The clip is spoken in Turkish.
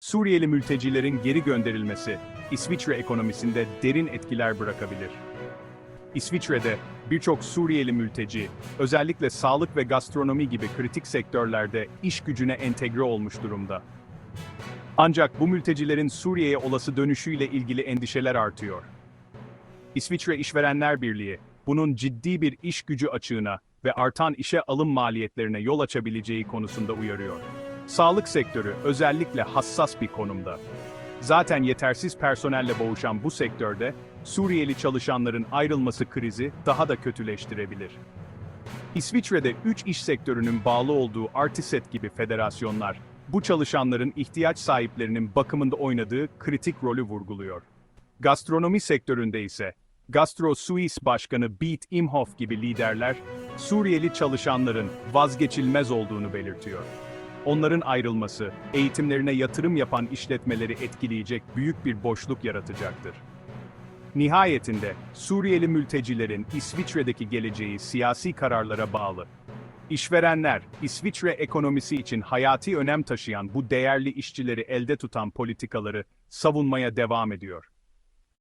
Suriyeli mültecilerin geri gönderilmesi İsviçre ekonomisinde derin etkiler bırakabilir. İsviçre'de birçok Suriyeli mülteci, özellikle sağlık ve gastronomi gibi kritik sektörlerde iş gücüne entegre olmuş durumda. Ancak bu mültecilerin Suriye'ye olası dönüşüyle ilgili endişeler artıyor. İsviçre İşverenler Birliği, bunun ciddi bir iş gücü açığına ve artan işe alım maliyetlerine yol açabileceği konusunda uyarıyor. Sağlık sektörü özellikle hassas bir konumda. Zaten yetersiz personelle boğuşan bu sektörde, Suriyeli çalışanların ayrılması krizi daha da kötüleştirebilir. İsviçre'de 3 iş sektörünün bağlı olduğu Artiset gibi federasyonlar, bu çalışanların ihtiyaç sahiplerinin bakımında oynadığı kritik rolü vurguluyor. Gastronomi sektöründe ise Gastro Suisse Başkanı Beat Imhoff gibi liderler, Suriyeli çalışanların vazgeçilmez olduğunu belirtiyor. Onların ayrılması, eğitimlerine yatırım yapan işletmeleri etkileyecek büyük bir boşluk yaratacaktır. Nihayetinde Suriyeli mültecilerin İsviçre'deki geleceği siyasi kararlara bağlı. İşverenler, İsviçre ekonomisi için hayati önem taşıyan bu değerli işçileri elde tutan politikaları savunmaya devam ediyor.